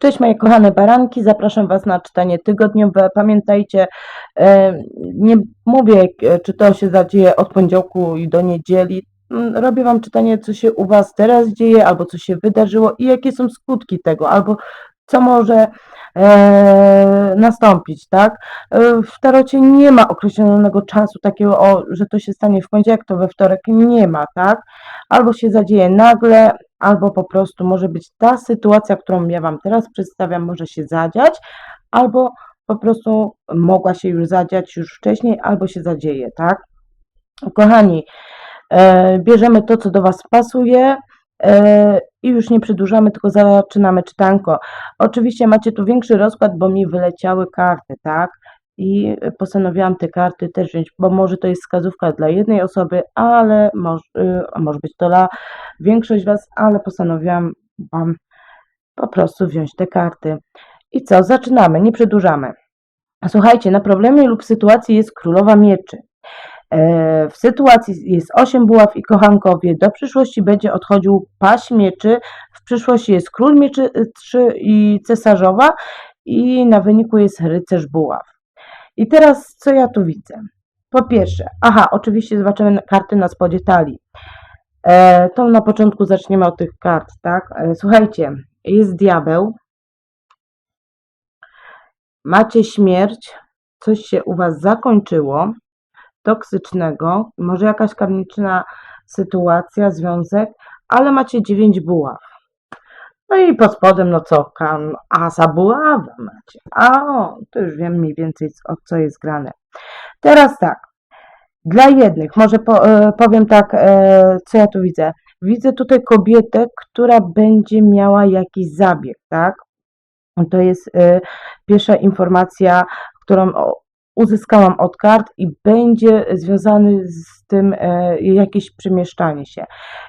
Cześć moje kochane baranki, zapraszam Was na czytanie tygodniowe. Pamiętajcie, e, nie mówię, e, czy to się zadzieje od poniedziałku i do niedzieli. Mm, Robię Wam czytanie, co się u Was teraz dzieje, albo co się wydarzyło i jakie są skutki tego, albo co może e, nastąpić, tak? E, w tarocie nie ma określonego czasu takiego, o, że to się stanie w poniedziałek, to we wtorek nie ma, tak? Albo się zadzieje nagle, albo po prostu może być ta sytuacja, którą ja Wam teraz przedstawiam, może się zadziać, albo po prostu mogła się już zadziać już wcześniej, albo się zadzieje, tak? Kochani, e, bierzemy to, co do Was pasuje i już nie przedłużamy, tylko zaczynamy czytanko. Oczywiście macie tu większy rozkład, bo mi wyleciały karty, tak? I postanowiłam te karty też wziąć, bo może to jest wskazówka dla jednej osoby, ale może, a może być to dla większość Was, ale postanowiłam Wam po prostu wziąć te karty. I co? Zaczynamy, nie przedłużamy. Słuchajcie, na problemie lub sytuacji jest królowa mieczy. E, W sytuacji jest 8 buław i kochankowie. Do przyszłości będzie odchodził paść mieczy. W przyszłości jest król mieczy 3 i cesarzowa. I na wyniku jest rycerz buław. I teraz co ja tu widzę? Po pierwsze, aha, oczywiście zobaczymy karty na spodzie talii. E, to na początku zaczniemy od tych kart, tak? E, słuchajcie, jest diabeł. Macie śmierć, coś się u Was zakończyło, toksycznego, może jakaś karmiczna sytuacja, związek, ale macie dziewięć buław. No i pod spodem, no co, kam, asa buława macie. A, o, to już wiem mniej więcej o co jest grane. Teraz tak, dla jednych, może po, e, powiem tak, e, co ja tu widzę. Widzę tutaj kobietę, która będzie miała jakiś zabieg, tak? To jest e, pierwsza informacja, którą uzyskałam od kart i będzie związany z tym e, jakieś przemieszczanie się.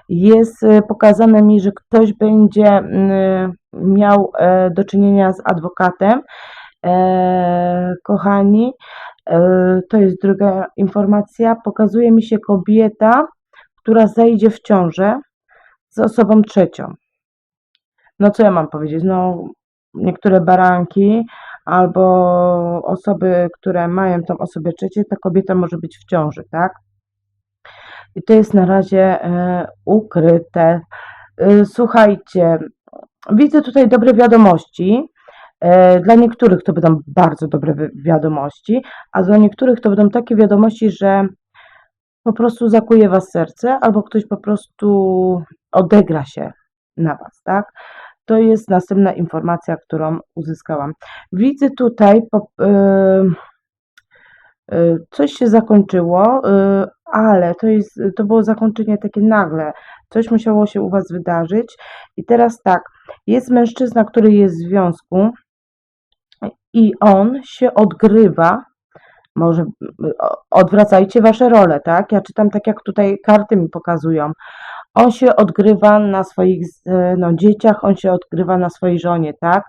Jest e, pokazane mi, że ktoś będzie mm, miał e, do czynienia z adwokatem. Kochani, to jest druga informacja. Pokazuje mi się kobieta, która zajdzie w ciążę z osobą trzecią. No co ja mam powiedzieć? No, niektóre baranki albo osoby, które mają tą osobę trzecią, ta kobieta może być w ciąży, tak? I to jest na razie e, ukryte. E, słuchajcie, widzę tutaj dobre wiadomości. E, Dla niektórych to będą bardzo dobre wi- wiadomości, a dla niektórych to będą takie wiadomości, że po prostu zakuje was serce, albo ktoś po prostu odegra się na was, tak? To jest następna informacja, którą uzyskałam. Widzę tutaj po, y, y, coś się zakończyło, y, ale to jest, to było zakończenie takie nagle. Coś musiało się u was wydarzyć. I teraz tak, jest mężczyzna, który jest w związku i on się odgrywa może o- odwracajcie wasze role, tak? Ja czytam tak, jak tutaj karty mi pokazują. On się odgrywa na swoich e, no, dzieciach, on się odgrywa na swojej żonie, tak?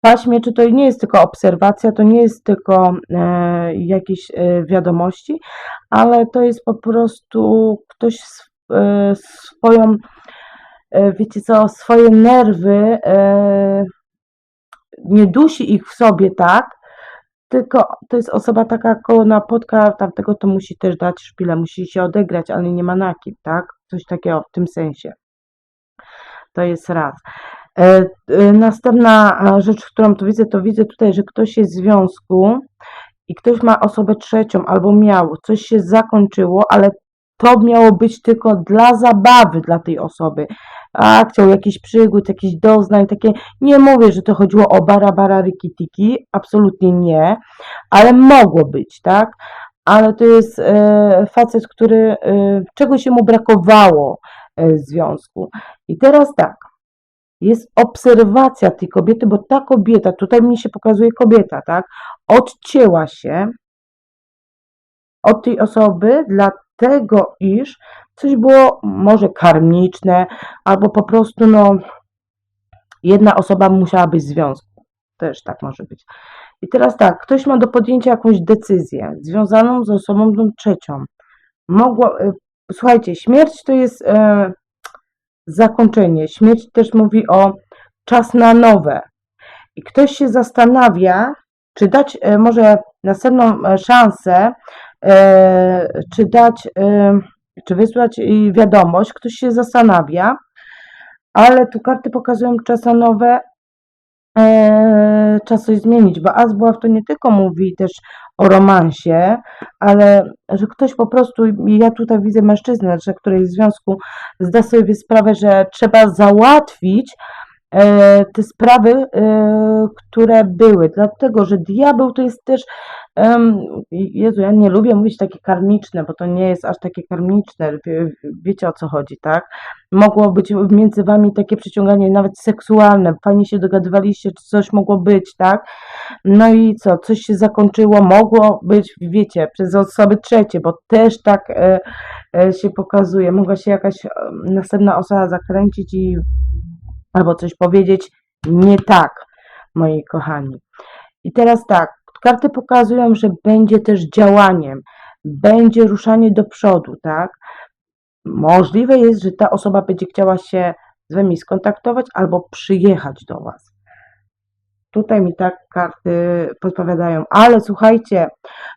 Paść mieczy to nie jest tylko obserwacja, to nie jest tylko e, jakieś e, wiadomości, ale to jest po prostu ktoś e, swoją, e, wiecie co, swoje nerwy, e, nie dusi ich w sobie, tak? Tylko to jest osoba taka, koło napotka tamtego, to musi też dać szpilę, musi się odegrać, ale nie ma na kim, tak? Coś takiego w tym sensie. To jest raz. E, e, Następna e, rzecz, którą tu widzę, to widzę tutaj, że ktoś jest w związku i ktoś ma osobę trzecią albo miał, coś się zakończyło, ale to miało być tylko dla zabawy dla tej osoby. A chciał jakiś przygód, jakichś doznań, takie. Nie mówię, że to chodziło o bara, bara, riki, tiki, absolutnie nie, ale mogło być, tak? Ale to jest e, facet, który, e, czego się mu brakowało e, w związku. I teraz tak, jest obserwacja tej kobiety, bo ta kobieta, tutaj mi się pokazuje kobieta, tak? Odcięła się od tej osoby, dlatego iż coś było może karmiczne, albo po prostu no jedna osoba musiała być w związku. Też tak może być. I teraz tak, ktoś ma do podjęcia jakąś decyzję związaną z osobą tą trzecią. Mogło, y, słuchajcie, śmierć to jest e, zakończenie. Śmierć też mówi o czas na nowe. i ktoś się zastanawia, czy dać e, może następną e, szansę, e, czy dać, e, czy wysłać wiadomość, ktoś się zastanawia, ale tu karty pokazują czasanowe, e, czas coś zmienić, bo Asbuław to nie tylko mówi też o romansie, ale że ktoś po prostu, ja tutaj widzę mężczyznę, że który w związku zda sobie sprawę, że trzeba załatwić e, te sprawy, e, które były, dlatego, że diabeł to jest też, Jezu, ja nie lubię mówić takie karmiczne, bo to nie jest aż takie karmiczne, wie, wiecie o co chodzi, tak? Mogło być między wami takie przyciąganie nawet seksualne, fajnie się dogadywaliście, czy coś mogło być, tak? No i co, coś się zakończyło, mogło być, wiecie, przez osoby trzecie, bo też tak e, e, się pokazuje, mogła się jakaś e, następna osoba zakręcić i albo coś powiedzieć nie tak, moi kochani. I teraz tak, karty pokazują, że będzie też działaniem, będzie ruszanie do przodu, tak? Możliwe jest, że ta osoba będzie chciała się z wami skontaktować albo przyjechać do was. Tutaj mi tak karty podpowiadają, ale słuchajcie,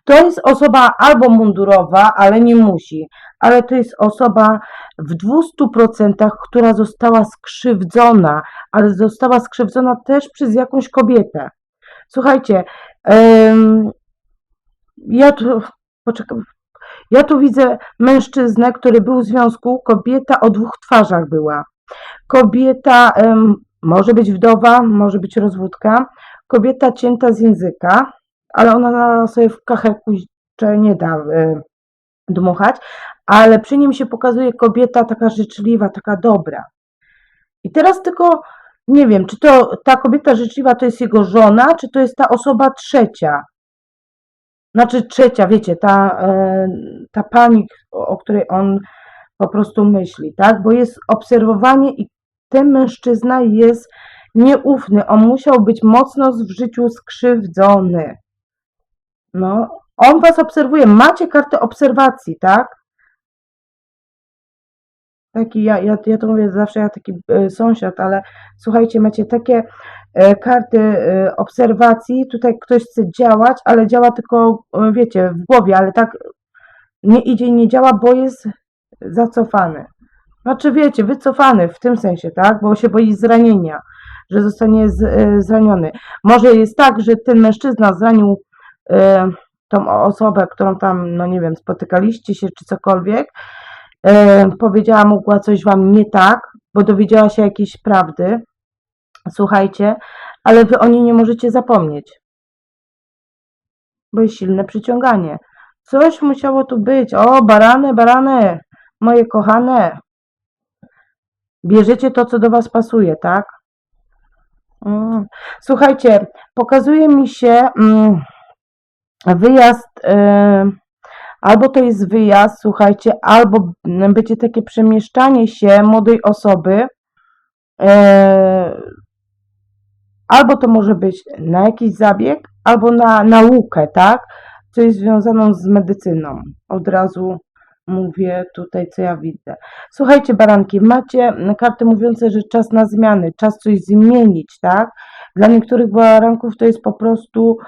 to jest osoba albo mundurowa, ale nie musi, ale to jest osoba w 200%, która została skrzywdzona, ale została skrzywdzona też przez jakąś kobietę. Słuchajcie, ja tu, poczekam, ja tu widzę mężczyznę, który był w związku, kobieta o dwóch twarzach była. Kobieta może być wdowa, może być rozwódka, kobieta cięta z języka, ale ona sobie w jeszcze nie da dmuchać, ale przy nim się pokazuje kobieta taka życzliwa, taka dobra. I teraz tylko nie wiem, czy to ta kobieta życzliwa to jest jego żona, czy to jest ta osoba trzecia. Znaczy trzecia, wiecie, ta, e, ta pani, o której on po prostu myśli, tak? Bo jest obserwowanie i ten mężczyzna jest nieufny. On musiał być mocno w życiu skrzywdzony. No, on was obserwuje. Macie kartę obserwacji, tak? Taki ja, ja, ja to mówię zawsze, ja taki e, sąsiad, ale słuchajcie, macie takie e, karty e, obserwacji. Tutaj ktoś chce działać, ale działa tylko, wiecie, w głowie, ale tak nie idzie nie działa, bo jest zacofany. Znaczy, wiecie, wycofany w tym sensie, tak? Bo się boi zranienia, że zostanie z, zraniony. Może jest tak, że ten mężczyzna zranił e, tą osobę, którą tam, no nie wiem, spotykaliście się czy cokolwiek, e, powiedziała, mogła coś wam nie tak, bo dowiedziała się jakiejś prawdy. Słuchajcie, ale wy o niej nie możecie zapomnieć. Bo jest silne przyciąganie. Coś musiało tu być. O, barany, barany, moje kochane. Bierzecie to, co do was pasuje, tak? Mm. Słuchajcie, pokazuje mi się mm, wyjazd, y, albo to jest wyjazd, słuchajcie, albo będzie takie przemieszczanie się młodej osoby, y, albo to może być na jakiś zabieg, albo na naukę, tak? Coś związaną z medycyną. Od razu mówię tutaj, co ja widzę. Słuchajcie, baranki, macie karty mówiące, że czas na zmiany, czas coś zmienić, tak? Dla niektórych baranków to jest po prostu e,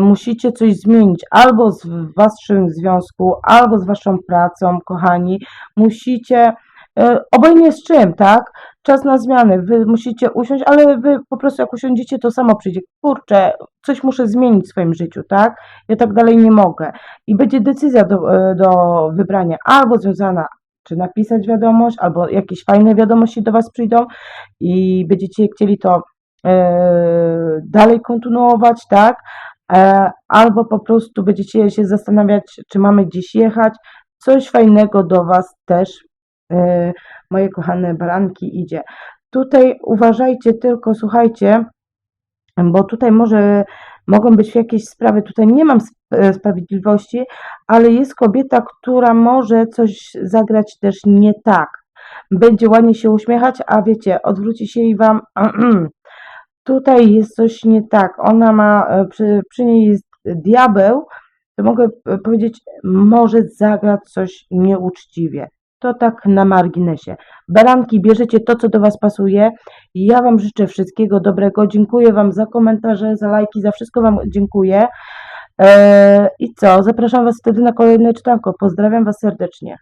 musicie coś zmienić albo z waszym związku, albo z waszą pracą, kochani. Musicie, e, obojętnie z czym, tak? Czas na zmiany. Wy musicie usiąść, ale wy po prostu jak usiądziecie, to samo przyjdzie. Kurczę, coś muszę zmienić w swoim życiu, tak? Ja tak dalej nie mogę. I będzie decyzja do, e, do wybrania albo związana, czy napisać wiadomość, albo jakieś fajne wiadomości do Was przyjdą i będziecie chcieli to e, dalej kontynuować, tak? E, albo po prostu będziecie się zastanawiać, czy mamy gdzieś jechać. Coś fajnego do Was też, e, moje kochane baranki, idzie. Tutaj uważajcie tylko, słuchajcie, bo tutaj może mogą być jakieś sprawy, tutaj nie mam sp- sprawiedliwości, ale jest kobieta, która może coś zagrać też nie tak. Będzie ładnie się uśmiechać, a wiecie, odwróci się i wam tutaj jest coś nie tak. Ona ma, e, przy, przy niej jest diabeł, to mogę e, powiedzieć, może zagrać coś nieuczciwie. To tak na marginesie. Baranki, bierzecie to, co do Was pasuje. Ja Wam życzę wszystkiego dobrego. Dziękuję Wam za komentarze, za lajki, za wszystko Wam dziękuję. Eee, I co? Zapraszam Was wtedy na kolejne czytanko. Pozdrawiam Was serdecznie.